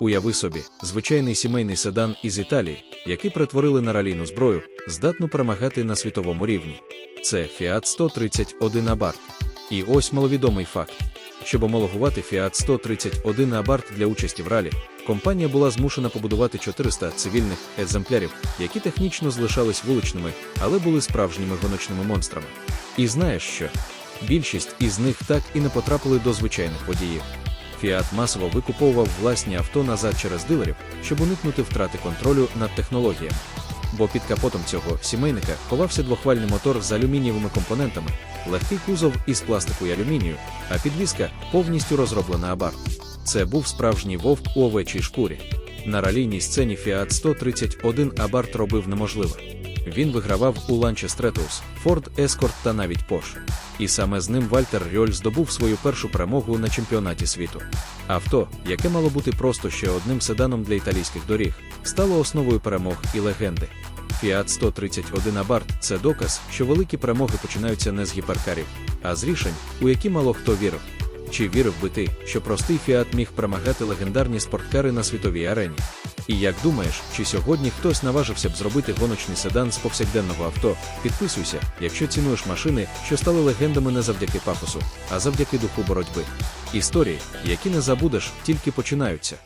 Уяви собі, звичайний сімейний седан із Італії, який перетворили на ралійну зброю, здатну перемагати на світовому рівні. Це Fiat 131 Abarth. І ось маловідомий факт. Щоб омологувати Fiat 131 Abarth для участі в ралі, компанія була змушена побудувати 400 цивільних екземплярів, які технічно залишались вуличними, але були справжніми гоночними монстрами. І знаєш що? Більшість із них так і не потрапили до звичайних водіїв. Фіат масово викуповував власні авто назад через дилерів, щоб уникнути втрати контролю над технологіями. Бо під капотом цього сімейника ховався двохвальний мотор з алюмінієвими компонентами, легкий кузов із пластику і алюмінію, а підвізка повністю розроблена абар. Це був справжній вовк у овечій шкурі. На ралійній сцені Fiat 131 Abarth робив неможливе. Він вигравав у Ланче Стретус, Ford Escort та навіть Porsche. І саме з ним Вальтер Рьоль здобув свою першу перемогу на чемпіонаті світу. Авто, яке мало бути просто ще одним седаном для італійських доріг, стало основою перемог і легенди. Fiat 131 Abarth – це доказ, що великі перемоги починаються не з гіперкарів, а з рішень, у які мало хто вірив. Чи вірив би ти, що простий Фіат міг перемагати легендарні спорткари на світовій арені? І як думаєш, чи сьогодні хтось наважився б зробити гоночний седан з повсякденного авто? Підписуйся, якщо цінуєш машини, що стали легендами не завдяки пафосу, а завдяки духу боротьби. Історії, які не забудеш, тільки починаються.